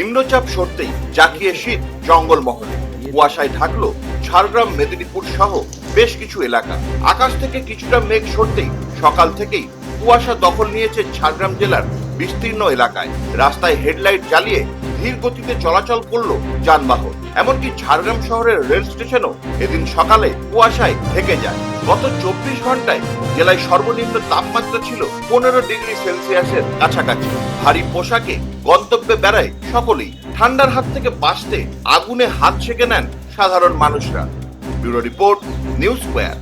নিম্নচাপ সরতেই জাকিয়ে শীত জঙ্গলমহলে। কুয়াশায় ঢাকলো ঝাড়গ্রাম, মেদিনীপুর সহ বেশ কিছু এলাকা। আকাশ থেকে কিছুটা মেঘ সরতেই সকাল থেকেই কুয়াশা দখল নিয়েছে ঝাড়গ্রাম জেলার বিস্তীর্ণ এলাকায়। রাস্তায় হেডলাইট জ্বালিয়ে ধীর গতিতে চলাচল করল যানবাহন। এমনকি ঝাড়গ্রাম শহরের রেল স্টেশনও এদিন সকালে কুয়াশায় ঢেকে যায়। গত চব্বিশ ঘন্টায় জেলায় সর্বনিম্ন তাপমাত্রা ছিল পনেরো ডিগ্রি সেলসিয়াসের কাছাকাছি। ভারী পোশাকে গন্তব্যে বেড়ায় সকলেই। ঠান্ডার হাত থেকে বাঁচতে আগুনে হাত সেকে নেন সাধারণ মানুষরা। Bureau report, news square.